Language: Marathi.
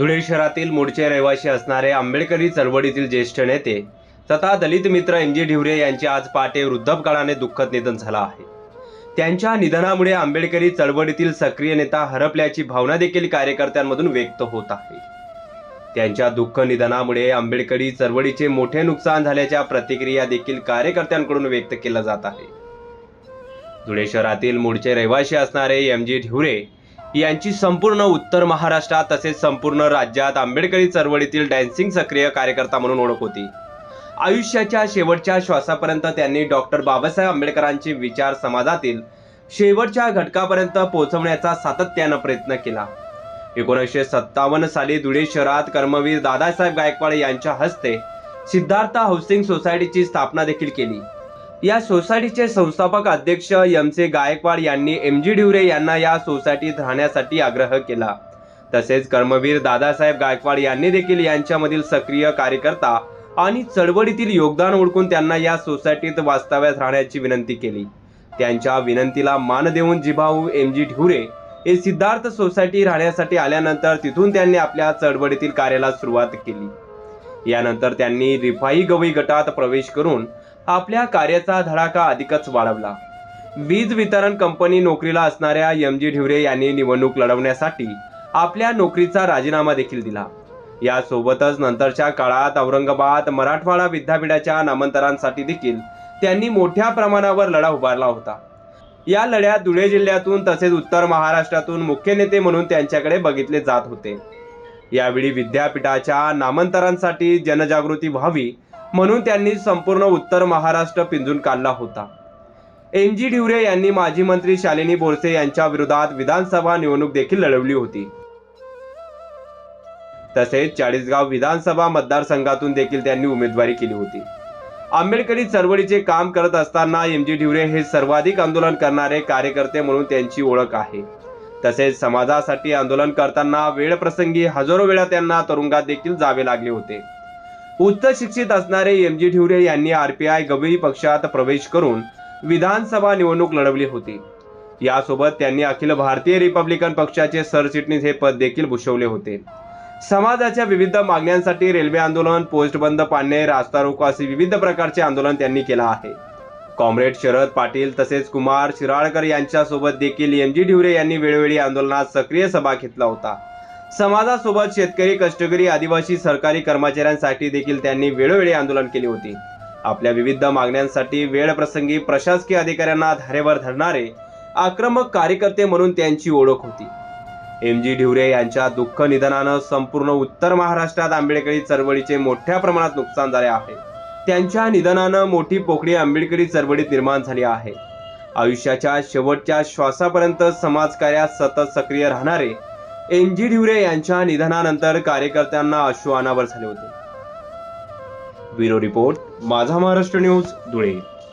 धुळे शहरातील मूळचे रहिवासी असणारे आंबेडकरी चळवळीतील ज्येष्ठ नेते तथा दलित मित्र एम जी ढिवरे यांचे आज पहाटे वृद्धपकाळाने दुःखद निधन झालं आहे. त्यांच्या निधनामुळे आंबेडकरी चळवळीतील सक्रिय नेता हरपल्याची भावना देखील कार्यकर्त्यांमधून व्यक्त होत आहे. त्यांच्या दुःख निधनामुळे आंबेडकरी चळवळीचे मोठे नुकसान झाल्याच्या प्रतिक्रिया देखील कार्यकर्त्यांकडून व्यक्त केल्या जात आहे. धुळे शहरातील मूळचे रहिवासी असणारे एम जी ढिवरे यांची संपूर्ण उत्तर महाराष्ट्रात तसेच संपूर्ण राज्यात आंबेडकरी चळवळीतील डॅन्सिंग सक्रिय कार्यकर्ता म्हणून ओळख होती. आयुष्याच्या शेवटच्या श्वासापर्यंत त्यांनी डॉक्टर बाबासाहेब आंबेडकरांचे विचार समाजातील शेवटच्या घटकापर्यंत पोहोचवण्याचा सातत्यानं प्रयत्न केला. एकोणीसशे सत्तावन्न साली धुळे शहरात कर्मवीर दादासाहेब गायकवाड यांच्या हस्ते सिद्धार्थ हाऊसिंग सोसायटीची स्थापना देखील केली. या सोसायटीचे संस्थापक अध्यक्ष एम सी गायकवाड यांनी एम जी ढिवरे यांना या सोसायटीत राहण्यासाठी आग्रह केला. तसेच कर्मवीर दादासाहेब गायकवाड यांनी देखील यांच्यामधील सक्रिय कार्यकर्ता आणि चळवळीतील योगदान ओळखून त्यांना या सोसायटीत वास्तव्यात राहण्याची विनंती केली. त्यांच्या विनंतीला मान देऊन जिभाऊ एम जी ढिवरे हे सिद्धार्थ सोसायटी राहण्यासाठी आल्यानंतर तिथून त्यांनी आपल्या चळवळीतील कार्याला सुरुवात केली. यानंतर त्यांनी रिफाई गवई गटात प्रवेश करून आपल्या कार्याचा धडाका अधिकच वाढवला. वीज वितरण कंपनी नोकरीला असणाऱ्या एम जी ढिवरे यांनी निवडणूक लढवण्यासाठी आपल्या नोकरीचा राजीनामा देखील दिला. यासोबतच नंतरच्या काळात औरंगाबाद मराठवाडा विद्यापीठाच्या नामांतरांसाठी देखील त्यांनी मोठ्या प्रमाणावर लढा उभारला होता. या लढ्यात धुळे जिल्ह्यातून तसेच उत्तर महाराष्ट्रातून मुख्य नेते म्हणून त्यांच्याकडे बघितले जात होते. यावेळी विद्यापीठाच्या नामांतरांसाठी जनजागृती व्हावी म्हणून त्यांनी संपूर्ण उत्तर महाराष्ट्र पिंजून काढला होता. एम जी ढिवरे यांनी माजी मंत्री शालिनी बोरसे यांच्या विरोधात विधानसभा निवडणूक देखील लढवली होती. तसेच चाळीसगाव विधानसभा मतदारसंघातून देखील त्यांनी उमेदवारी केली होती. आंबेडकरी चळवळीचे काम करत असताना एम जी ढिवरे हे सर्वाधिक आंदोलन करणारे कार्यकर्ते म्हणून त्यांची ओळख आहे. तसेच समाजासाठी आंदोलन करताना वेळप्रसंगी हजारो वेळा त्यांना तुरुंगात देखील जावे लागले होते. उच्च शिक्षित असणारे एम जी ठिवरे यांनी आरपीआय गवई पक्षात प्रवेश करून विधानसभा निवडणूक लढवली होती. यासोबत त्यांनी अखिल भारतीय रिपब्लिकन पक्षाचे सरचिटणीस हे पद देखील भूषवले होते. समाजाच्या विविध मागण्यांसाठी रेल्वे आंदोलन पोस्ट बंद पाडणे रास्ता रोको असे विविध प्रकारचे आंदोलन त्यांनी केलं आहे. कॉम्रेड शरद पाटील तसेच कुमार शिराळकर यांच्यासोबत देखील एम जी ढिवरे यांनी वेळोवेळी आंदोलनात सक्रिय सभा घेतला होता. समाजासोबत शेतकरी कष्टकरी आदिवासी सरकारी कर्मचाऱ्यांसाठी देखील त्यांनी वेळोवेळी आंदोलन केले होते. आपल्या विविध मागण्यांसाठी वेळप्रसंगी प्रशासकीय अधिकाऱ्यांना धारेवर धरणारे आक्रमक कार्यकर्ते म्हणून त्यांची ओळख होती. एम. जी. ढिवरे यांच्या दुःख निधनानं संपूर्ण उत्तर महाराष्ट्रात आंबेडकरी चळवळीचे मोठ्या प्रमाणात नुकसान झाले आहे. त्यांच्या निधनानं मोठी पोकळी आंबेडकरी चळवळीत निर्माण झाली आहे. आयुष्याच्या शेवटच्या श्वासापर्यंत समाजकार्यात सतत सक्रिय राहणारे एन जी ढिवरे यांच्या निधनानंतर कार्यकर्त्यांना अश्रू अनावर झाले होते. ब्युरो रिपोर्ट माझा महाराष्ट्र न्यूज धुळे.